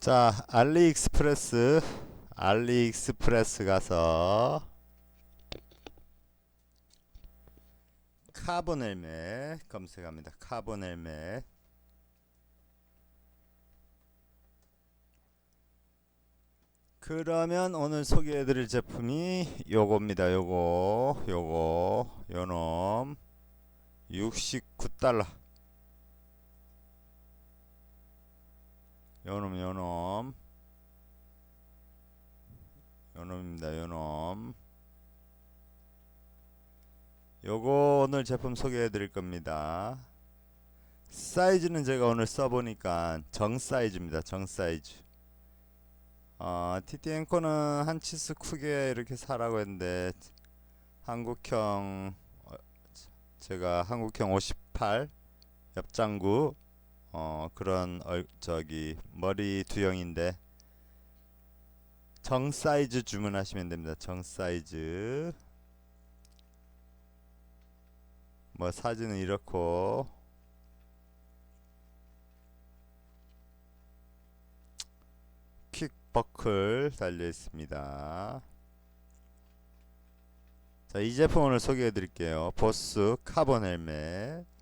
자, 알리익스프레스, 알리익스프레스 가서 카본 헬멧 검색합니다. 카본 헬멧. 그러면 오늘 소개해드릴 제품이 요겁니다. 요거, 요거, 요놈 69달러. 요놈 요놈 요놈입니다 요놈 요거 오늘 제품 소개해 드릴 겁니다. 사이즈는 제가 오늘 써보니까 정 사이즈입니다 정 사이즈. 어, TT 앵커는 한 치수 크게 이렇게 사라고 했는데 한국형 어, 제가 한국형 58 옆장구 어 그런 얼, 저기 머리 두형인데 정 사이즈 주문하시면 됩니다. 정 사이즈 뭐 사진은 이렇고 퀵 버클 달려 있습니다. 자, 이 제품 오늘 소개해 드릴게요. 보스 카본 헬멧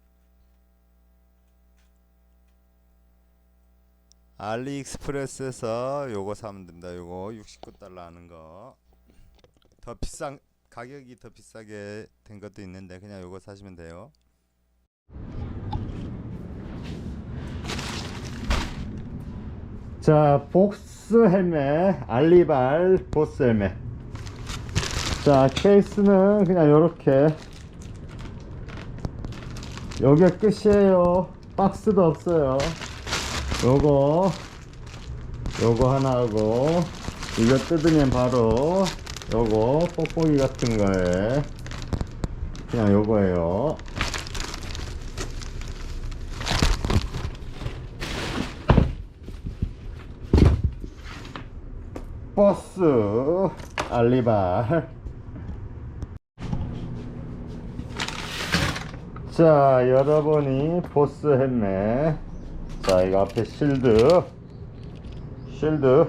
알리익스프레스에서 요거 사면 됩니다. 요거 69달러 하는 거. 더 비싼 가격이 더 비싸게 된 것도 있는데 그냥 요거 사시면 돼요. 자, 복스 헬멧, 알리발 보스 헬멧. 자, 케이스는 그냥 요렇게 요게 끝이에요. 박스도 없어요. 요거 요거 하나 하고 이거 뜯으면 바로 요거 뽁뽁이 같은 거에 그냥 요거예요. 버스 알리발 자 여러분이 보스 헬멧 자 이거 앞에 실드. 실드.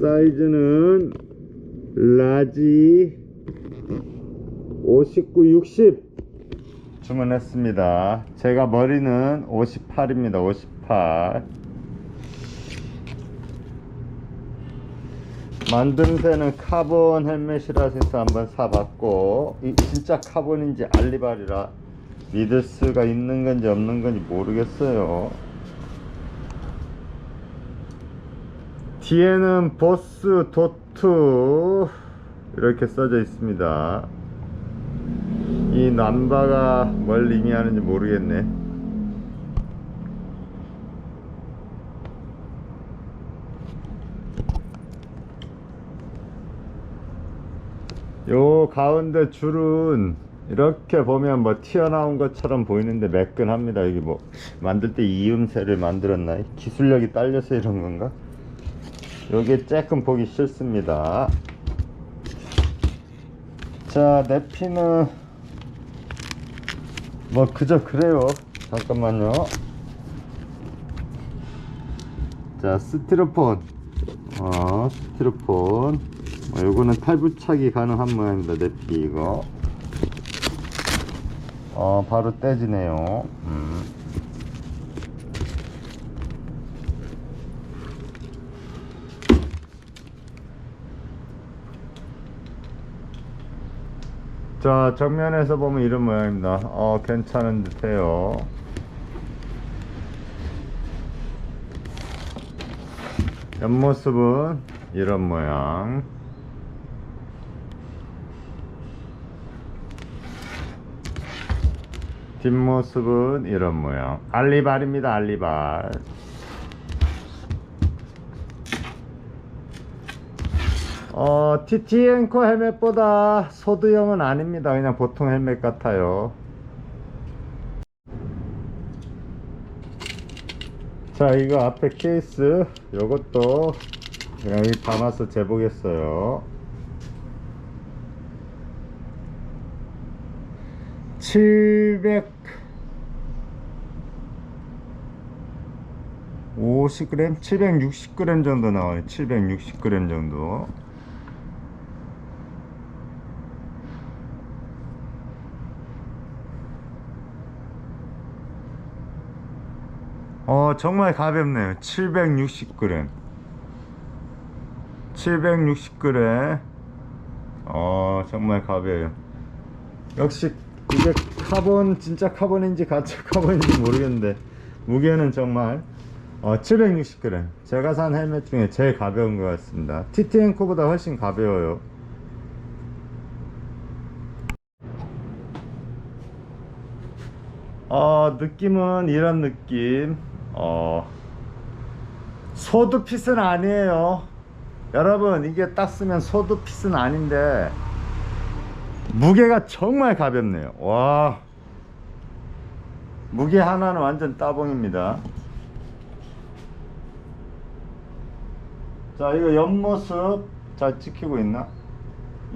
사이즈는 라지 59, 60 주문했습니다. 제가 머리는 58입니다. 58 데는 카본 헬멧이라 해서 한번 사봤고 이 진짜 카본인지 알리발이라 믿을 수가 있는 건지 없는 건지 모르겠어요. 뒤에는 보스 도트 이렇게 써져 있습니다. 이 남바가 뭘 의미하는지 모르겠네 요 가운데 줄은 이렇게 보면 뭐 튀어나온 것처럼 보이는데 매끈합니다. 여기 뭐 만들 때 이음새를 만들었나? 기술력이 딸려서 이런 건가? 요게 조금 보기 싫습니다. 자, 내피는 뭐 그저 그래요. 잠깐만요. 자, 스티로폰. 어, 스티로폰. 어, 요거는 탈부착이 가능한 모양입니다. 내피 이거. 어, 바로 떼지네요. 음. 자, 정면에서 보면 이런 모양입니다. 어, 괜찮은 듯 해요. 옆모습은 이런 모양. 뒷모습은 이런 모양. 알리발입니다, 알리발. 어, TT 앵커 헬멧보다 소드형은 아닙니다. 그냥 보통 헬멧 같아요. 자, 이거 앞에 케이스, 요것도 여기 담아서 재보겠어요. 700 50g, 760g 정도 나와요. 760g 정도. 어, 정말 가볍네요. 760g. 760g. 어, 정말 가벼워요. 역시 이게 카본 진짜 카본인지 가짜 카본인지 모르겠는데 무게는 정말 어, 760g 제가 산 헬멧 중에 제일 가벼운 것 같습니다. TTN코보다 훨씬 가벼워요. 어, 느낌은 이런 느낌. 어, 소드핏은 아니에요. 여러분 이게 딱 쓰면 소드핏은 아닌데 무게가 정말 가볍네요. 와. 무게 하나는 완전 따봉입니다. 자, 이거 옆모습 잘 찍히고 있나?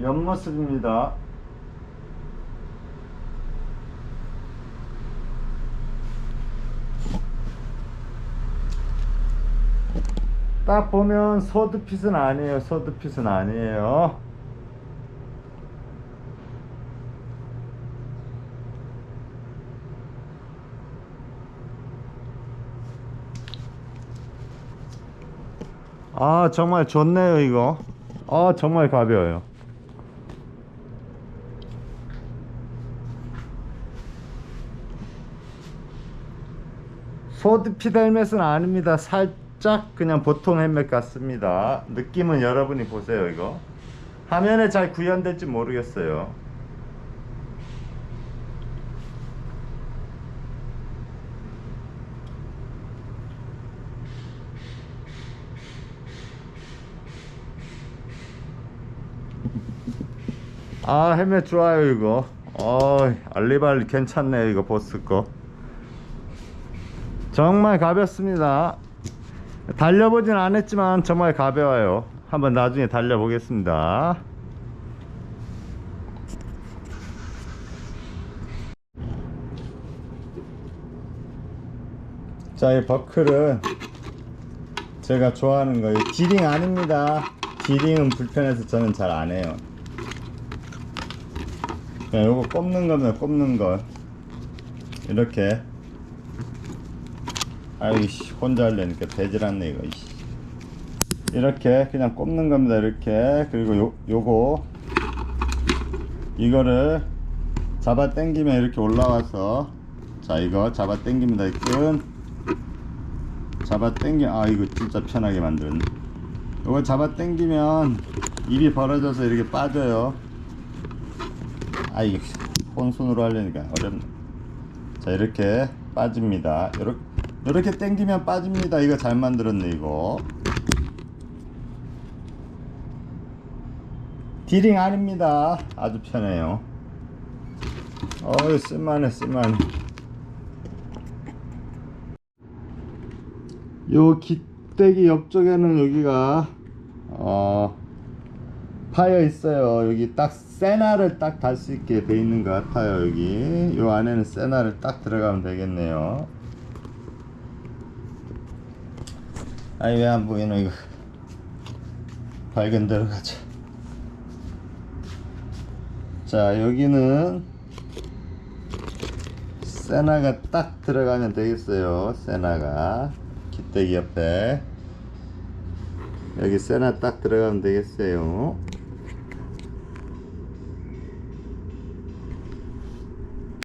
옆모습입니다. 딱 보면 소드핏은 아니에요. 소드핏은 아니에요. 아 정말 좋네요 이거. 아 정말 가벼워요. 소드핏 헬멧은 아닙니다. 살짝 그냥 보통 헬멧 같습니다. 느낌은 여러분이 보세요 이거. 화면에 잘 구현될지 모르겠어요 아 헬멧 좋아요 이거. 어 알리발 괜찮네요 이거 보스 거. 정말 가볍습니다. 달려보진 않았지만 정말 가벼워요. 한번 나중에 달려보겠습니다. 자 이 버클은 제가 좋아하는 거예요. 디링 아닙니다. 디링은 불편해서 저는 잘 안 해요 자, 요거 꼽는 겁니다. 꼽는 거. 이렇게. 아이씨, 혼자 하려니까 되질 않네, 이거. 이렇게 그냥 꼽는 겁니다. 이렇게. 그리고 요, 요거. 이거를 잡아 당기면 이렇게 올라와서. 자, 이거 잡아 당깁니다. 이 끈. 잡아 당겨. 아, 이거 진짜 편하게 만들었네. 요거 잡아 당기면 입이 벌어져서 이렇게 빠져요. 아 이게 혼손으로 하려니까 어렵네. 자 이렇게 빠집니다. 요렇게, 요렇게 당기면 빠집니다. 이거 잘 만들었네 이거. 디링 아닙니다. 아주 편해요. 어이 쓸만해 쓸만해. 요 깃대기 옆쪽에는 여기가 어 파여 있어요. 여기 딱 세나를 딱 달 수 있게 돼 있는 것 같아요. 여기 요 안에는 세나를 딱 들어가면 되겠네요. 아니 왜 안 보이노 이거 밝은 데로 가자. 자 여기는 세나가 딱 들어가면 되겠어요. 세나가 깃대기 옆에 여기 세나 딱 들어가면 되겠어요.